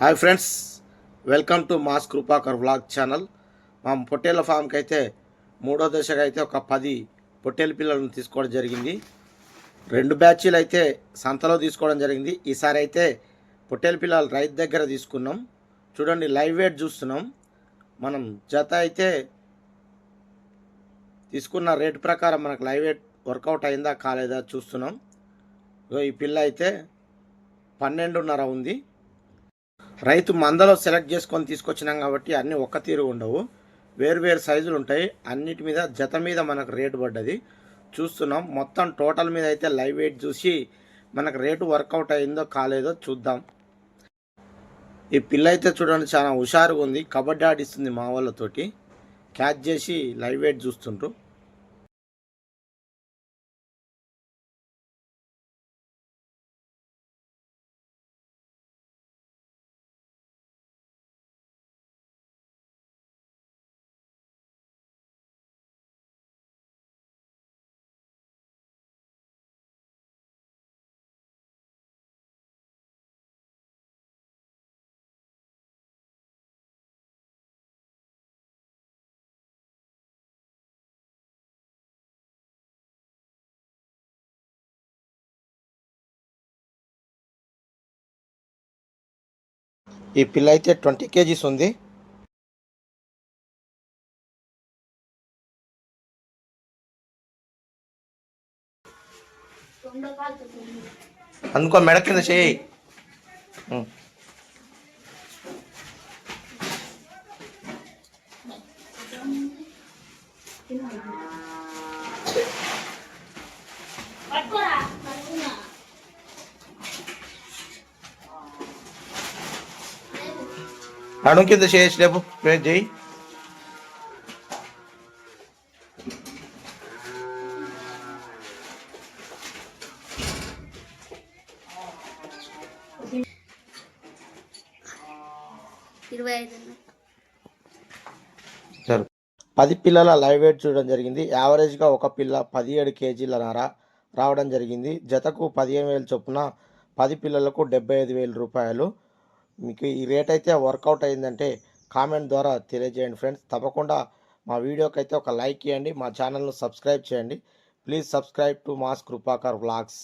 Hi friends welcome to mass Krupakar vlog channel మా పొట్టేళ్ళ ఫామ్కి అయితే మూడో దశగా అయితే ఒక పది పొట్టేల పిల్లలను తీసుకోవడం జరిగింది. రెండు బ్యాచీలు అయితే సంతలో తీసుకోవడం జరిగింది. ఈసారి అయితే పొట్టేల పిల్లలు రైతు దగ్గర తీసుకున్నాం. చూడండి లైవ్ వెయిట్ చూస్తున్నాం. మనం జత అయితే తీసుకున్న రేటు ప్రకారం మనకు లైవ్ వెయిట్ వర్కౌట్ అయిందా కాలేదా చూస్తున్నాం. ఈ పిల్ల అయితే పన్నెండున్నర ఉంది. రైతు మందలో సెలెక్ట్ చేసుకొని తీసుకొచ్చినాం కాబట్టి అన్నీ ఒక్క తీరు ఉండవు. వేరు వేరు సైజులు ఉంటాయి. అన్నిటి మీద జత మీద మనకు రేటు పడ్డది. చూస్తున్నాం. మొత్తం టోటల్ మీద అయితే లైవ్ వెయిట్ చూసి మనకు రేటు వర్కౌట్ అయిందో కాలేదో చూద్దాం. ఈ పిల్ల అయితే చూడండి చాలా హుషారుగా ఉంది. కబడ్డీ ఆడిస్తుంది మా వాళ్ళతోటి. క్యాచ్ చేసి లైవ్ వెయిట్ చూస్తుంటారు ఈ పిల్ల అయితే ట్వంటీ కేజీస్ ఉంది అందుకో మెడ కింద చేయి ఉం. నడుం కింద చేసి లేపు వెయిట్ చేయి పది పిల్లల లైవ్ వెయిట్ చూడడం జరిగింది. యావరేజ్గా ఒక పిల్ల పదిహేడు కేజీల నర రావడం జరిగింది. జతకు పదిహేను వేలు చొప్పున పది పిల్లలకు డెబ్బై ఐదు వేల రూపాయలు మీకు ఈ రేట్ అయితే వర్కౌట్ అయిందంటే కామెంట్ ద్వారా తెలియజేయండి ఫ్రెండ్స్ తప్పకుండా మా వీడియోకి అయితే ఒక లైక్ ఇవ్వండి. మా ఛానల్ను సబ్స్క్రైబ్ చేయండి. Please subscribe to mass Krupakar vlogs